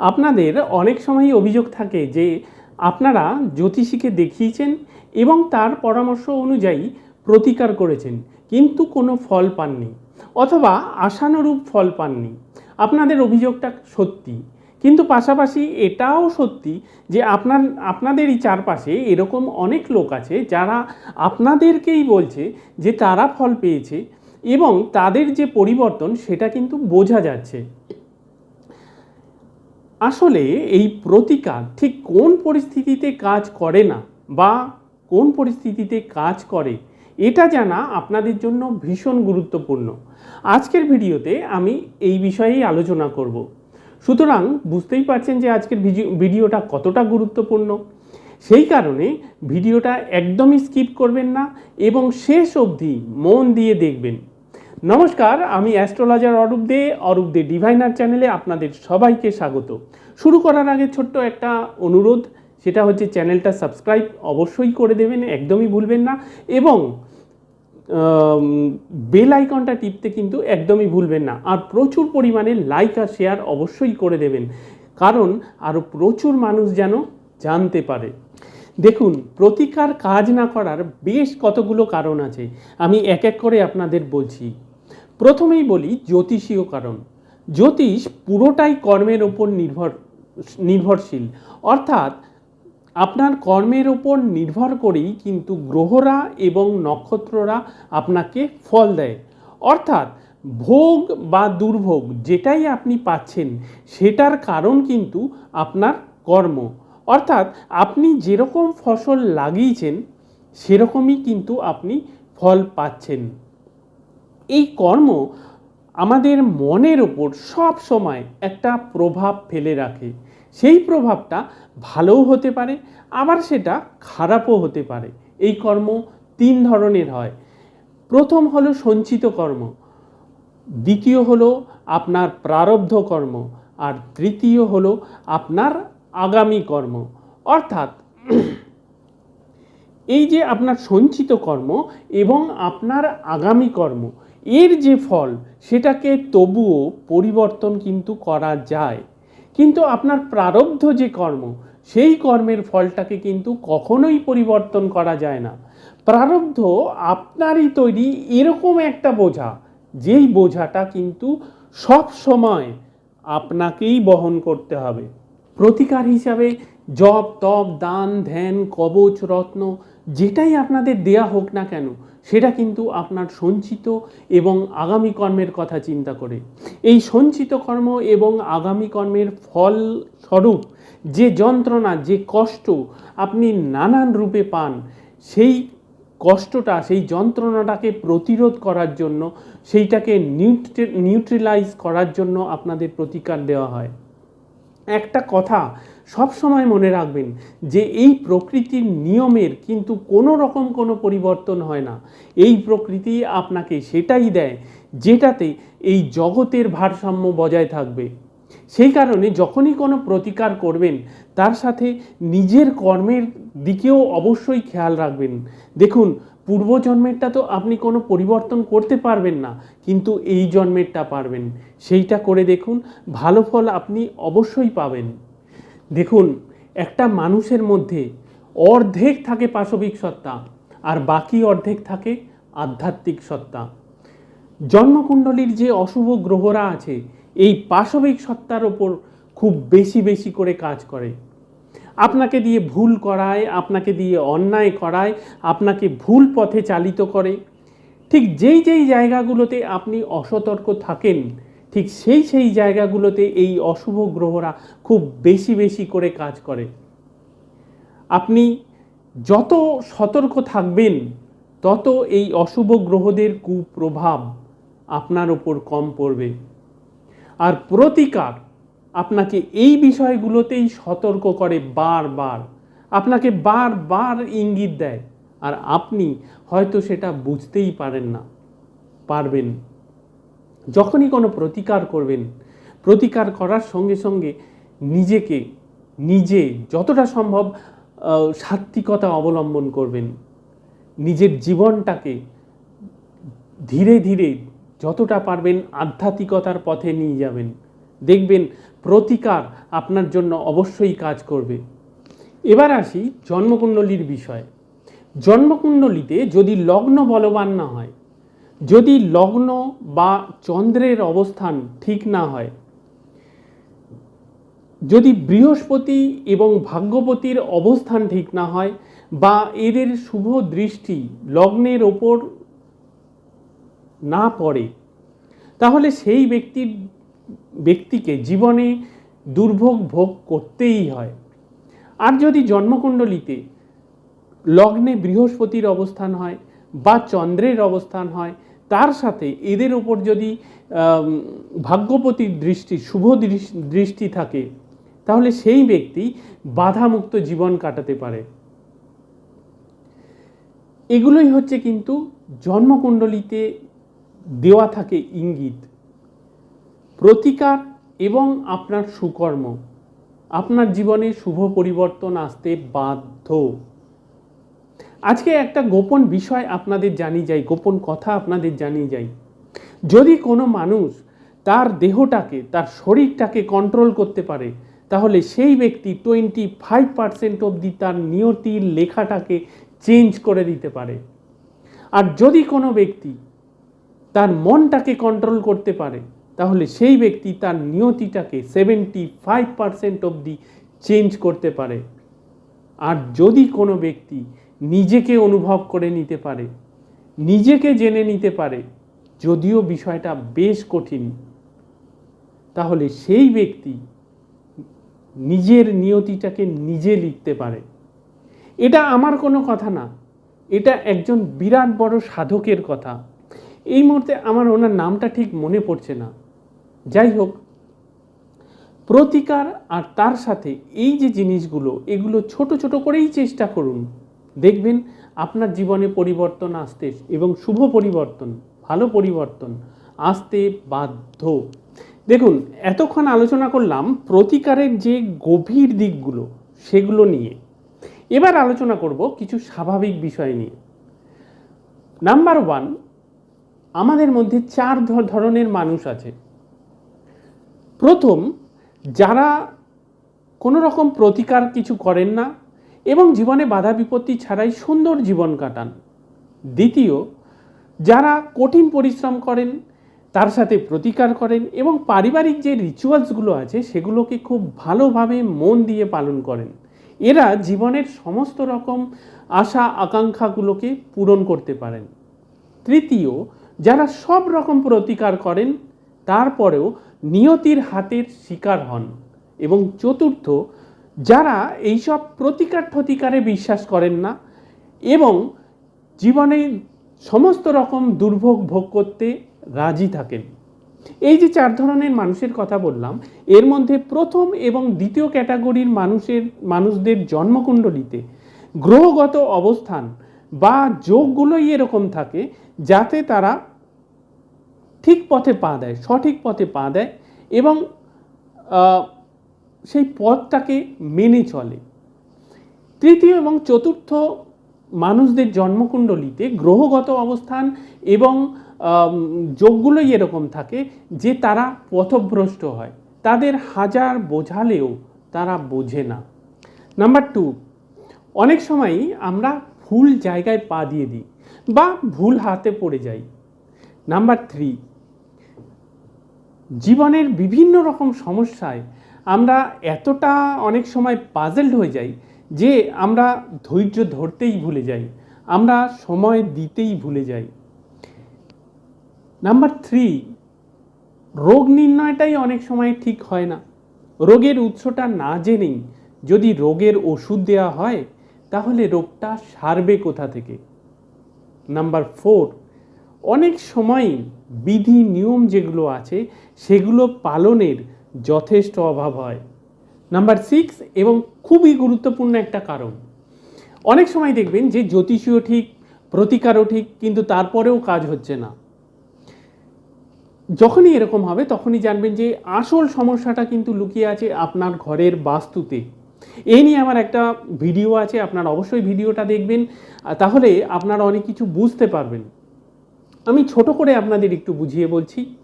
আপনাদের অনেক সময়ই অভিযোগ থাকে যে আপনারা জ্যোতিষীকে দেখিয়েছেন এবং তার পরামর্শ অনুযায়ী প্রতিকার করেছেন, কিন্তু কোনো ফল পাননি অথবা আশানুরূপ ফল পাননি। আপনাদের অভিযোগটা সত্যি, কিন্তু পাশাপাশি এটাও সত্যি যে আপনার, আপনাদেরই চারপাশে এরকম অনেক লোক আছে যারা আপনাদেরকেই বলছে যে তারা ফল পেয়েছে এবং তাদের যে পরিবর্তন সেটা কিন্তু বোঝা যাচ্ছে। আসলে এই প্রতিকার ঠিক কোন পরিস্থিতিতে কাজ করে না বা কোন পরিস্থিতিতে কাজ করে, এটা জানা আপনাদের জন্য ভীষণ গুরুত্বপূর্ণ। আজকের ভিডিওতে আমি এই বিষয়েই আলোচনা করব। সুতরাং বুঝতেই পারছেন যে আজকের ভিডিও- ভিডিওটা কতটা গুরুত্বপূর্ণ। সেই কারণে ভিডিওটা একদমই স্কিপ করবেন না এবং শেষ অবধি মন দিয়ে দেখবেন। নমস্কার, আমি অ্যাস্ট্রোলজার অরূপ দে অরূপ দে ডিভাইনার চ্যানেলে আপনাদের সবাইকে স্বাগত। শুরু করার আগে ছোট্ট একটা অনুরোধ, সেটা হচ্ছে চ্যানেলটা সাবস্ক্রাইব অবশ্যই করে দেবেন, একদমই ভুলবেন না, এবং বেল আইকনটা টিপতে কিন্তু একদমই ভুলবেন না, আর প্রচুর পরিমাণে লাইক আর শেয়ার অবশ্যই করে দেবেন, কারণ আরও প্রচুর মানুষ যেন জানতে পারে। দেখুন, প্রতিকার কাজ না করার বেশ কতগুলো কারণ আছে, আমি এক এক করে আপনাদের বলছি। প্রথমেই বলি জ্যোতিষীয় কারণ। জ্যোতিষ পুরোটাই কর্মের ওপর নির্ভর, নির্ভরশীল। অর্থাৎ আপনার কর্মের ওপর নির্ভর করেই কিন্তু গ্রহরা এবং নক্ষত্ররা আপনাকে ফল দেয়। অর্থাৎ ভোগ বা দুর্ভোগ যেটাই আপনি পাচ্ছেন, সেটার কারণ কিন্তু আপনার কর্ম। অর্থাৎ আপনি যেরকম ফসল লাগিয়েছেন, সেরকমই কিন্তু আপনি ফল পাচ্ছেন। এই কর্ম আমাদের মনের ওপর সব সময় একটা প্রভাব ফেলে রাখে। সেই প্রভাবটা ভালোও হতে পারে, আবার সেটা খারাপও হতে পারে। এই কর্ম তিন ধরনের হয়। প্রথম হলো সঞ্চিত কর্ম, দ্বিতীয় হলো আপনার প্রারব্ধ কর্ম, আর তৃতীয় হলো আপনার আগামী কর্ম। অর্থাৎ এই যে আপনার সঞ্চিত কর্ম এবং আপনার আগামী কর্ম এর যে ফল, সেটাকে তবুও পরিবর্তন কিন্তু করা যায়। কিন্তু আপনার প্রারব্ধ যে কর্ম, সেই কর্মের ফলটাকে কিন্তু কখনোই পরিবর্তন করা যায় না। প্রারব্ধ আপনারই তৈরি এরকম একটা বোঝা, যেই বোঝাটা কিন্তু সব সময় আপনাকেই বহন করতে হবে। প্রতিকার হিসাবে জপ, তপ, দান, ধ্যান, কবচ, রত্ন যেটাই আপনাদের দেয়া হোক না কেন, সেটা কিন্তু আপনার সঞ্চিত এবং আগামী কর্মের কথা চিন্তা করে। এই সঞ্চিত কর্ম এবং আগামী কর্মের ফল স্বরূপ যে যন্ত্রণা, যে কষ্ট আপনি নানান রূপে পান, সেই কষ্টটা, সেই যন্ত্রণাটাকে প্রতিরোধ করার জন্য, সেইটাকে নিউট্রি, নিউট্রিলাইজ করার জন্য আপনাদের প্রতিকার দেওয়া হয়। একটা কথা সব সময় মনে রাখবেন যে এই প্রকৃতির নিয়মের কিন্তু কোনো রকম কোনো পরিবর্তন হয় না। এই প্রকৃতি আপনাকে সেটাই দেয় যেটাতে এই জগতের ভারসাম্য বজায় থাকবে। সেই কারণে যখনই কোনো প্রতিকার করবেন, তার সাথে নিজের কর্মের দিকেও অবশ্যই খেয়াল রাখবেন। দেখুন, পূর্বজন্মেরটা তো আপনি কোনো পরিবর্তন করতে পারবেন না, কিন্তু এই জন্মেরটা পারবেন। সেইটা করে দেখুন, ভালো ফল আপনি অবশ্যই পাবেন। দেখুন, একটা মানুষের মধ্যে অর্ধেক থাকে পাশবিক সত্তা আর বাকি অর্ধেক থাকে আধ্যাত্মিক সত্তা। জন্মকুণ্ডলীর যে অশুভ গ্রহরা আছে, এই পাশবিক সত্তার ওপর খুব বেশি বেশি করে কাজ করে। আপনাকে দিয়ে ভুল করায়, আপনাকে দিয়ে অন্যায় করায়, আপনাকে ভুল পথে চালিত করে। ঠিক যেই যেই জায়গাগুলোতে আপনি অসতর্ক থাকেন ঠিক সেই সেই জায়গাগুলোতে এই অশুভ গ্রহরা খুব বেশি বেশি করে কাজ করে। আপনি যত সতর্ক থাকবেন, তত এই অশুভ গ্রহদের কুপ্রভাব আপনার ওপর কম পড়বে। আর প্রতিকার আপনাকে এই বিষয়গুলোতেই সতর্ক করে বারবার। আপনাকে বারবার ইঙ্গিত দেয়, আর আপনি হয়তো সেটা বুঝতেই পারেন না, পারবেন যখনই কোনো প্রতিকার করবেন প্রতিকার করার সঙ্গে সঙ্গে নিজেকে নিজে যতটা সম্ভব আহ, সাত্ত্বিকতা অবলম্বন করবেন। নিজের জীবনটাকে ধীরে ধীরে যতটা পারবেন আধ্যাত্মিকতার পথে নিয়ে যাবেন। দেখবেন প্রতিকার আপনার জন্য অবশ্যই কাজ করবে। এবার আসি জন্মকুণ্ডলীর বিষয়। জন্মকুণ্ডলীতে যদি লগ্ন বলবান না হয় যদি লগ্ন বা চন্দ্রের অবস্থান ঠিক না হয়, যদি বৃহস্পতি এবং ভাগ্যপতির অবস্থান ঠিক না হয় বা এদের শুভ দৃষ্টি লগ্নের ওপর না পড়ে, তাহলে সেই ব্যক্তির ব্যক্তিকে জীবনে দুর্ভোগ ভোগ করতেই হয়। আর যদি জন্মকুণ্ডলিতে লগ্নে বৃহস্পতির অবস্থান হয় বা চন্দ্রের অবস্থান হয় তার সাথে এদের ওপর যদি ভাগ্যপতির দৃষ্টি, শুভ দৃষ্টি থাকে, তাহলে সেই ব্যক্তি বাধামুক্ত জীবন কাটাতে পারে। এগুলোই হচ্ছে কিন্তু জন্মকুণ্ডলিতে দেওয়া থাকে ইঙ্গিত। প্রতিকার এবং আপনার সুকর্ম। আপনার জীবনে শুভ পরিবর্তন আসতে বাধ্য। আজকে একটা গোপন বিষয় আপনাদের জানিয়ে যাই, গোপন কথা আপনাদের জানিয়ে যাই। যদি কোনো মানুষ তার দেহটাকে, তার শরীরটাকে কন্ট্রোল করতে পারে, তাহলে সেই ব্যক্তি টোয়েন্টি ফাইভ পার্সেন্ট অবধি তার নিয়তির লেখাটাকে চেঞ্জ করে দিতে পারে। আর যদি কোনো ব্যক্তি তার মনটাকে কন্ট্রোল করতে পারে, তাহলে সেই ব্যক্তি তার নিয়তিটাকে সেভেন্টি ফাইভ পার্সেন্ট অবধি চেঞ্জ করতে পারে। আর যদি কোনো ব্যক্তি নিজেকে অনুভব করে নিতে পারে, নিজেকে জেনে নিতে পারে, যদিও বিষয়টা বেশ কঠিন। তাহলে সেই ব্যক্তি নিজের নিয়তিটাকে নিজে লিখতে পারে। এটা আমার কোনো কথা না, এটা একজন বিরাট বড় সাধকের কথা। এই মুহূর্তে আমার ওনার নামটা ঠিক মনে পড়ছে না। যাই হোক, প্রতিকার আর তার সাথে এই যে জিনিসগুলো, এগুলো ছোট ছোট করেই চেষ্টা করুন। দেখবেন আপনার জীবনে পরিবর্তন আসতে এবং শুভ পরিবর্তন, ভালো পরিবর্তন আসতে বাধ্য। দেখুন, এতক্ষণ আলোচনা করলাম প্রতিকারের যে গভীর দিকগুলো, সেগুলো নিয়ে। এবার আলোচনা করব কিছু স্বাভাবিক বিষয় নিয়ে। নাম্বার ওয়ান আমাদের মধ্যে চার ধরনের মানুষ আছে। প্রথম, যারা কোনো রকম প্রতিকার কিছু করেন না এবং জীবনে বাধা বিপত্তি ছাড়াই সুন্দর জীবন কাটান। দ্বিতীয়, যারা কঠিন পরিশ্রম করেন, তার সাথে প্রতিকার করেন এবং পারিবারিক যে রিচুয়ালসগুলো আছে, সেগুলোকে খুব ভালোভাবে মন দিয়ে পালন করেন। এরা জীবনের সমস্ত রকম আশা আকাঙ্ক্ষাগুলোকে পূরণ করতে পারেন। তৃতীয়, যারা সব রকম প্রতিকার করেন, তারপরেও নিয়তির হাতের শিকার হন। এবং চতুর্থ যারা এইসব প্রতিকার প্রতিকারে বিশ্বাস করেন না এবং জীবনে সমস্ত রকম দুর্ভোগ ভোগ করতে রাজি থাকেন। এই যে চার ধরনের মানুষের কথা বললাম, এর মধ্যে প্রথম এবং দ্বিতীয় ক্যাটাগরির মানুষের, মানুষদের জন্মকুণ্ডলিতে গ্রহগত অবস্থান বা যোগগুলোই এরকম থাকে যাতে তারা ঠিক পথে পা দেয়, সঠিক পথে পা দেয় এবং সেই পথটাকে মেনে চলে। তৃতীয় এবং চতুর্থ মানুষদের জন্মকুণ্ডলিতে গ্রহগত অবস্থান এবং যোগগুলোই এরকম থাকে যে তারা পথভ্রষ্ট হয়। তাদের হাজার বোঝালেও তারা বোঝে না। নাম্বার টু, অনেক সময়ই আমরা ভুল জায়গায় পা দিয়ে দিই বা ভুল হাতে পড়ে যাই। নাম্বার থ্রি, জীবনের বিভিন্ন রকম সমস্যায় আমরা এতটা অনেক সময় পাজেলড হয়ে যাই যে আমরা ধৈর্য ধরতেই ভুলে যাই, আমরা সময় দিতেই ভুলে যাই। নাম্বার থ্রি রোগ নির্ণয়টাই অনেক সময় ঠিক হয় না। রোগের উৎসটা না জেনেই যদি রোগের ওষুধ দেওয়া হয়, তাহলে রোগটা সারবে কোথা থেকে? নাম্বার ফোর অনেক সময় বিধি নিয়ম যেগুলো আছে, সেগুলো পালনের যথেষ্ট অভাব হয়। নাম্বার সিক্স এবং খুবই গুরুত্বপূর্ণ একটা কারণ। অনেক সময় দেখবেন যে জ্যোতিষীয় ঠিক, প্রতিকারও ঠিক, কিন্তু তারপরেও কাজ হচ্ছে না। যখনই এরকম হবে, তখনই জানবেন যে আসল সমস্যাটা কিন্তু লুকিয়ে আছে আপনার ঘরের বাস্তুতে। এই নিয়ে আমার একটা ভিডিও আছে, আপনারা অবশ্যই ভিডিওটা দেখবেন। তাহলে আপনারা অনেক কিছু বুঝতে পারবেন। আমি ছোট করে আপনাদের একটু বুঝিয়ে বলছি।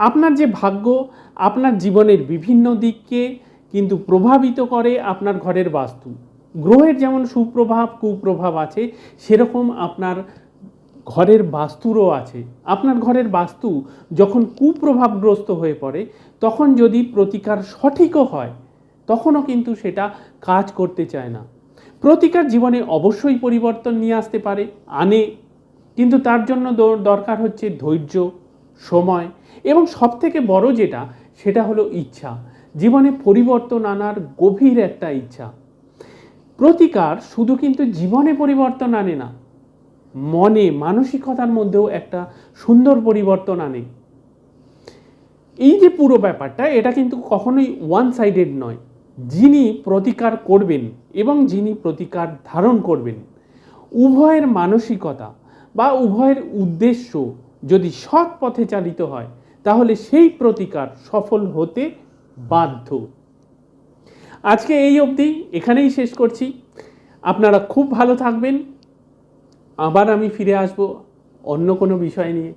আপনার যে ভাগ্য, আপনার জীবনের বিভিন্ন দিককে কিন্তু প্রভাবিত করে আপনার ঘরের বাস্তু। গ্রহের যেমন সুপ্রভাব, কুপ্রভাব আছে, সেরকম আপনার ঘরের বাস্তুরও আছে। আপনার ঘরের বাস্তু যখন কুপ্রভাবগ্রস্ত হয়ে পড়ে, তখন যদি প্রতিকার সঠিকও হয়, তখনও কিন্তু সেটা কাজ করতে চায় না। প্রতিকার জীবনে অবশ্যই পরিবর্তন নিয়ে আসতে পারে, আনে। কিন্তু তার জন্য দরকার হচ্ছে ধৈর্য। সময় এবং সবথেকে বড় যেটা, সেটা হলো ইচ্ছা। জীবনে পরিবর্তন আনার গভীর একটা ইচ্ছা। প্রতিকার শুধু কিন্তু জীবনে পরিবর্তন আনে না, মনে, মানসিকতার মধ্যেও একটা সুন্দর পরিবর্তন আনে। এই যে পুরো ব্যাপারটা, এটা কিন্তু কখনোই ওয়ান সাইডেড নয়। যিনি প্রতিকার করবেন এবং যিনি প্রতিকার ধারণ করবেন, উভয়ের মানসিকতা বা উভয়ের উদ্দেশ্য যদি সৎ পথে চালিত হয়, তাহলে সেই প্রতিকার সফল হতে বাধ্য। আজকে এই অবধি এখানেই শেষ করছি। আপনারা খুব ভালো থাকবেন। আবার আমি ফিরে আসব অন্য কোনো বিষয় নিয়ে।